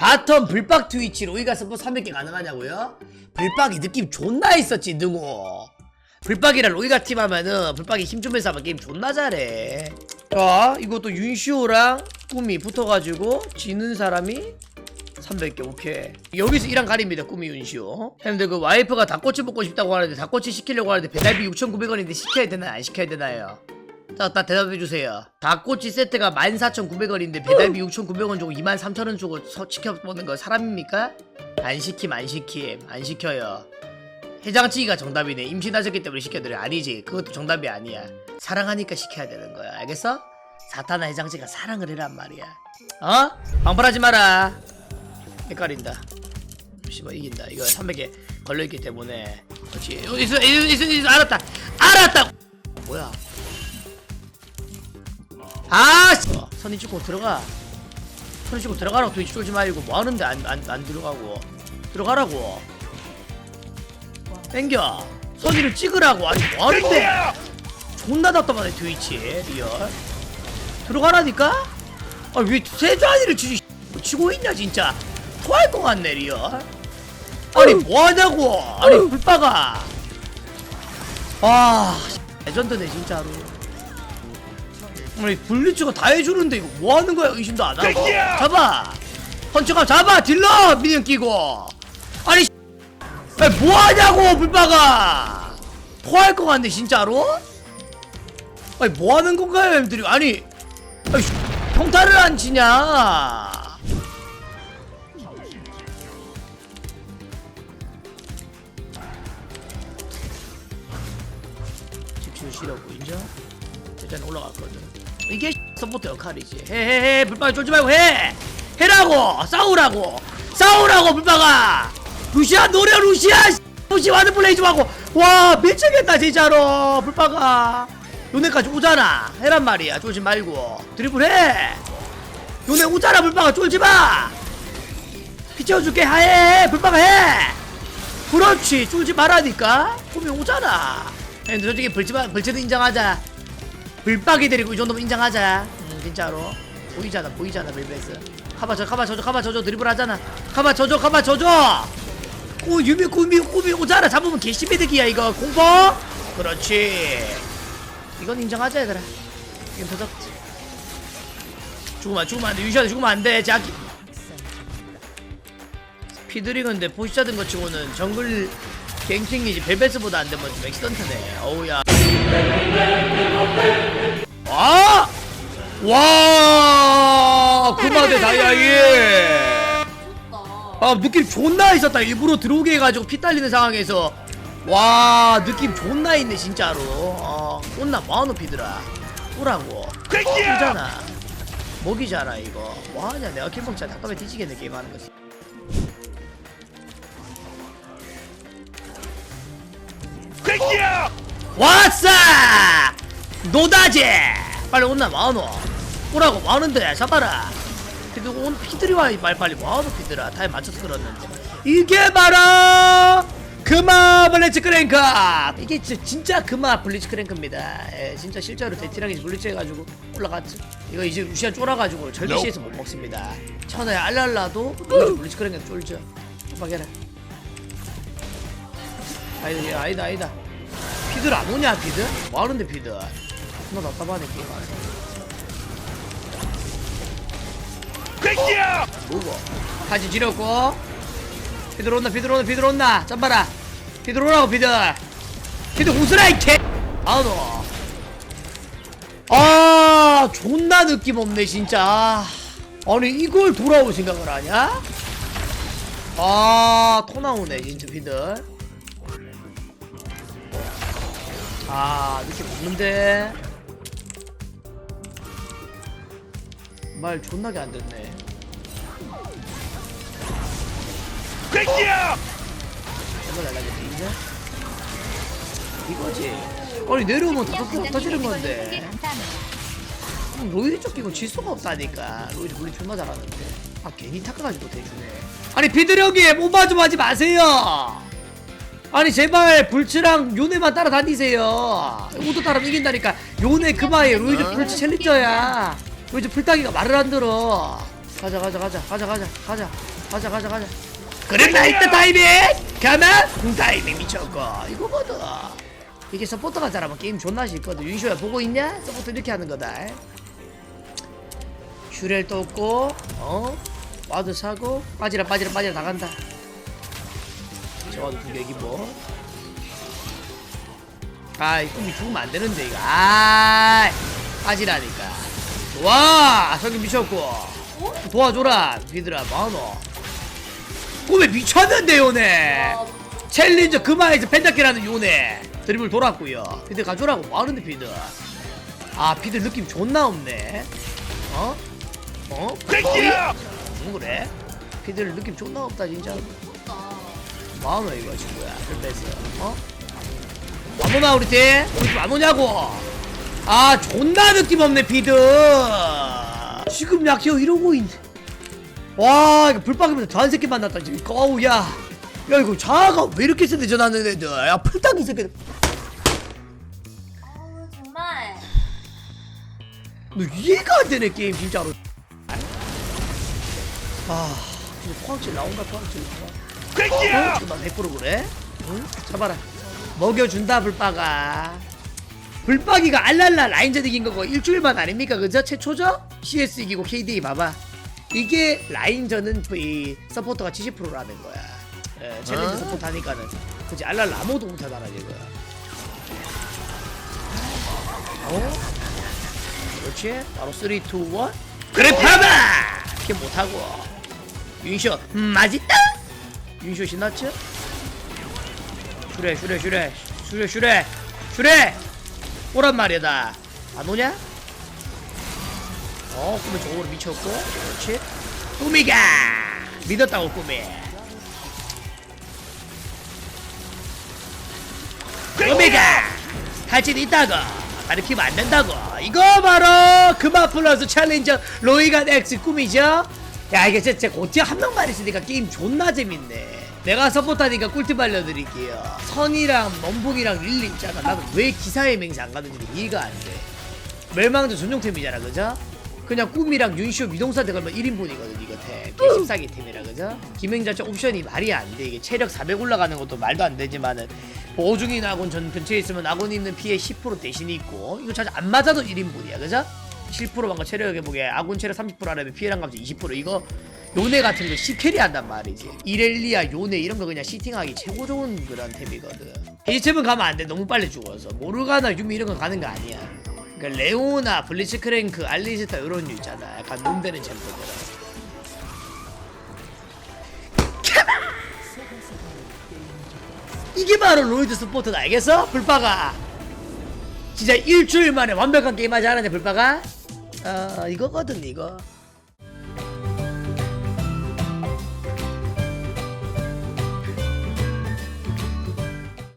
바텀 불빡 트위치 로이가 서포 300개 가능하냐고요? 불빡이 느낌 존나 있었지 능호 불빡이랑 로이가 팀 하면은 불빡이 힘 주면서 하면 게임 존나 잘해. 자 이것도 윤시호랑 꾸미 붙어가지고 지는 사람이 300개 오케이. 여기서 이랑 가립니다 꾸미 윤시호. 형님들 그 와이프가 닭꼬치 먹고 싶다고 하는데 닭꼬치 시키려고 하는데 배달비 6,900원인데 시켜야 되나요? 안 시켜야 되나요? 자, 딱 대답해주세요. 닭꼬치 세트가 14,900원인데 배달비 6,900원 주고 23,000원 주고 서, 시켜먹는 거 사람입니까? 안 시킴, 안 시킴, 안 시켜요. 해장찌개가 정답이네. 임신하셨기 때문에 시켜드려. 아니지. 그것도 정답이 아니야. 사랑하니까 시켜야 되는 거야. 알겠어? 사탄아 해장찌개가 사랑을 해란 말이야. 어? 방불하지 마라. 헷갈린다. 씨발 이긴다. 이거 300개 걸려있기 때문에. 그렇지. 어, 있어, 있어, 있어, 있어. 알았다. 알았다. 뭐야? 아! 씨. 어, 선이 찍고 들어가. 선이 찍고 들어가라고 도대체 쫄지 말고 뭐 하는데 안, 안, 안 들어가고. 들어가라고. 땡겨. 선이를 찍으라고. 아니 뭐 하는데? 존나 답답하네 트위치 리얼. 들어가라니까? 아왜 세주안이를 치지 뭐 치고 있냐 진짜. 토할 것 같네 리얼. 아니 뭐 하냐고. 아니 불빠가. 아 레전드네 진짜로. 아니 블리츠가 다 해주는데 이거 뭐 하는 거야 의심도 안 하고. 잡아! 펀치감 잡아! 딜러! 미니언 끼고. 아니 아니, 뭐 하냐고 불빠가! 토할 것 같네 진짜로? 아니 뭐 하는 건가요 엠들이? 아니 아니 씨, 평타를 안 치냐? 집중 쉬라고 인정? 일단 올라갔거든 이게 서포트 역할이지. 해해해 불빠가 쫄지 말고 해! 해라고! 싸우라고! 싸우라고 불빠가 루시아 노려 루시아! 루시 와드 플레이 좀 하고! 와 미치겠다 진짜로 불빠가 요네까지 오잖아. 해란 말이야. 쫄지 말고. 드리블 해! 요네 오잖아 불빠가 쫄지 마! 피쳐줄게. 해 불빠가 해! 그렇지. 쫄지 말라니까. 보면 오잖아. 솔직히 불치마 불치도 인정하자 불박이 데리고 이 정도면 인정하자. 음, 진짜로. 보이잖아 보이잖아 벨벳은. 카바 저 카바 저저 카바 저저 드리블 하잖아. 카바 저저 카바 저저 오 유미 꾸미 꾸미 오잖아. 잡으면 개시메득이야 이거. 공포? 그렇지. 이건 인정하자 얘들아. 이건 도덕지. 죽으면 죽으면 안돼. 유시한테 죽으면 안돼. 자기. 피드링인데 포시자든 것 치고는 정글 갱킹이지. 벨벳보다 안 되면 좀 엑시던트네. 어우야 와! 와! 그마대 다이아이! 아, 느낌 존나 있었다. 일부러 들어오게 해가지고 피 딸리는 상황에서. 와, 느낌 존나 있네, 진짜로. 어, 혼나 마우노 피드라. 오라고. 오잖아. 먹이잖아, 이거. 뭐하냐, 내가 킬 먹자. 답답해 뒤지겠네, 게임하는 거지. 왔어! 노다제! 빨리 온나 마노 오라고 마는데 잡아라. 그래도 온 피드리와 말 빨리 마노 피드라 타임 맞춰서 그랬는데. 이게 바로 금화 블리츠 크랭크! 이게 지- 진짜 금화 블리츠 크랭크입니다. 예, 진짜 실제로 대티랑이 블리츠 해가지고 올라갔죠. 이거 이제 루시안 쫄아가지고 절대 시에서 못 먹습니다. 천하에 알랄라도 블리츠 크랭크 쫄죠. 빡해라 아니다 아니다 아니다 피들 안 오냐 피들? 뭐하는데 피들? 존나 답답하네 게임 안해 뭐고? 다시 지렸고? 피들 온다 피들 온다 피들 온다. 짬바라. 피들 오라고 피들. 피들 웃으라 이개. 아너. 아 존나 느낌 없네 진짜. 아니 이걸 돌아올 생각을 하냐? 아토 나오네 진짜 피들 아 느낌 없는데. 말 존나게 안 듣네. 이걸 날라겠지 이제 이거지. 아니 내려오면 다 터지- 터지는 건데. 음, 로이드 쫓기고 질 수가 없다니까. 로이드 물리 존나 잘하는데. 아 괜히 탁가가지고 대주네 아니 비드력이 모바 좀 하지 마세요 아니 제발 불치랑 요네만 따라다니세요. 오도 따라면 이긴다니까. 요네 그마에 로이즈 불치 챌린저야. 로이즈 불따기가 말을 안 들어. 가자 가자 가자 가자 가자 가자 가자 가자 가자. 그래 나이트 타이밍? 가만? 타이밍 미쳤고 이거거든 이게 서포터가 잘하면 게임 존나 쉽거든. 윤쇼야 보고 있냐? 서포터 이렇게 하는 거다. 슈렐 떴고 어? 와드 사고 빠지라 빠지라 빠지라 다 간다 저와도 두 개 기 뭐. 아 이 꿈이 죽으면 안 되는데 이거. 아 빠지라니까. 좋아 저기 미쳤고. 도와줘라 비들아 뭐하노 꿈에 미쳤는데 요네. 챌린저 그마에서 펜타키라는 요네. 드리블 돌았고요. 비들 가져라고 뭐하는데 비들 아 비들 느낌 존나 없네. 어? 어? 땡겨! 뭐 그래? 피들 느낌 존나 없다 진짜 뭐하노 이거 친구야? 뺐어? 어? 안 오나 우리 팀? 우리 팀안 오냐고! 아 존나 느낌 없네 피드! 지금 약해요 이러고 있네. 와 이거 불박이면 더한 새끼 만났다 지금. 어우 야야 이거 자아가 왜 이렇게 세대 전하는 애들? 야 풀딱이 새끼들. 아 정말. 너 이해가 안 되네 게임 진짜로. 아 포항질 나온다 포항질 땡겨! 포항질만 100% 그래? 응? 잡아라. 먹여준다 불빠가. 불빠기가 알랄라 라인전 이긴 거고 일주일만 아닙니까 그죠? 최초죠? CS 이기고 KD 봐봐. 이게 라인전은 이 서포터가 70%라는 거야. 예, 챌린지 어? 서포트 하니까는. 그치 알랄라 아무도 못하잖아 지금. 어? 그렇지? 바로 3, 2, 1 그래 봐봐! 이렇게 못하고. 음, 맛있다 윤쇼 신났죠? 슈레 슈레 슈레. 슈레 슈레. 슈레! 오란 말이다. 안 오냐? 어 꿈이 저거로 미쳤고. 그렇지. 꿈이가! 믿었다고 꿈이 꿈이가! 할진 있다고. 가르치면 안 된다고. 이거 바로 그마 플러스 챌린저 로이가 엑스 꿈이죠 야 이게 진짜 고치 한 명만 있으니까 게임 존나 재밌네. 내가 서포트하니까 꿀팁 알려드릴게요. 선이랑 멈붕이랑 릴리 있잖아. 나도 왜 기사의 맹세 안 가는지 이해가 안돼. 멸망도 전용템이잖아 그죠? 그냥 꿈이랑 윤쇼 미동사한테 걸면 1인분이거든 이거 템. 개십사기 팀이라 그죠? 기맹자체 옵션이 말이 안돼. 이게 체력 400 올라가는 것도 말도 안 되지만은 보중인 아군 전 근처에 있으면 아군 있는 피해 10% 대신이 있고 이거 자주 안 맞아도 1인분이야 그죠? 7%만 거 체력 회복에 아군 체력 30% 하려면 피해량 감소 20% 이거 요네 같은 거 10캐리 한단 말이지. 이렐리아 요네 이런 거 그냥 시팅하기 최고 좋은 그런 템이거든. 베이스템은 가면 안 돼. 너무 빨리 죽어서. 모르가나 유미 이런 거 가는 거 아니야. 그러니까 레오나 블리츠크랭크 알리스타 이런 류 있잖아. 약간 눈대는 챔프들 이게 바로 로이드 스포트다. 알겠어? 불빠가. 진짜 일주일 만에 완벽한 게임 하지 않았냐 불빠가? 어 이거거든 이거